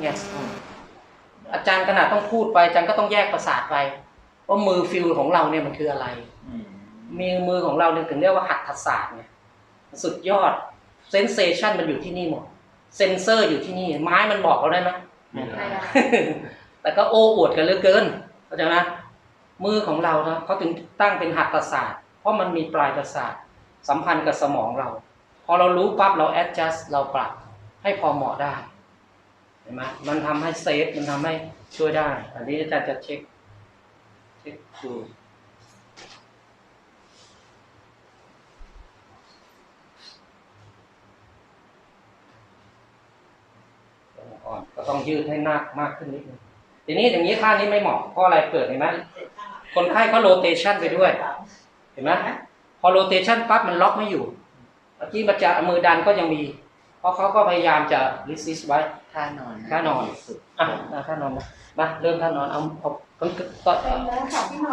เนี่ยอาจารย์ขนาดต้องพูดไปอาจารย์ก็ต้องแยกประสาทไปว่ามือฟิลของเราเนี่ยมันคืออะไรอืมมีมือของเราเนี่ยถึงเรียกว่าหัตถศาสตร์เนี่ยสุดยอดเซนเซชันมันอยู่ที่นี่หมดเซนเซอร์อยู่ที่นี่ ไม้มันบอกเราได้ไหมไม่ไม่ได้ได้แต่ก็โอ้อวดกันเหลือเกินเข้าใจไหมมือของเรานะเขาถึงตั้งเป็นหัตถศาสตร์ เพราะมันมีปลายประสาทสัมพันธ์กับสมองเรา พอเรารู้ปั๊บเรา adjust เราปรับให้พอเหมาะได้ เห็นไหมมันทำให้เซฟมันทำให้ช่วยได้ อันนี้อาจารย์จะเช็คเช็คดูอ่อนก็ต้องยืดให้มากมากขึ้นนิดนึงทีนี้อย่างนี้ท่านี้ไม่เหมาะเพราะอะไรเกิดเห็นไหมคนไข้เขาโรเตชันไปด้วย เห็นไหมพอโรเตชันปั๊บมันล็อกไม่อยู่เมื่อกี้มันจะมือดันก็ยังมี เพราะเขาก็พยายามจะ resist ไว้ท่านอนท่านอนสุดอะท่านอนมามาเริ่มท่านอนเอาเอาก็ก็เป็นแล้วค่ะพี่หมอก็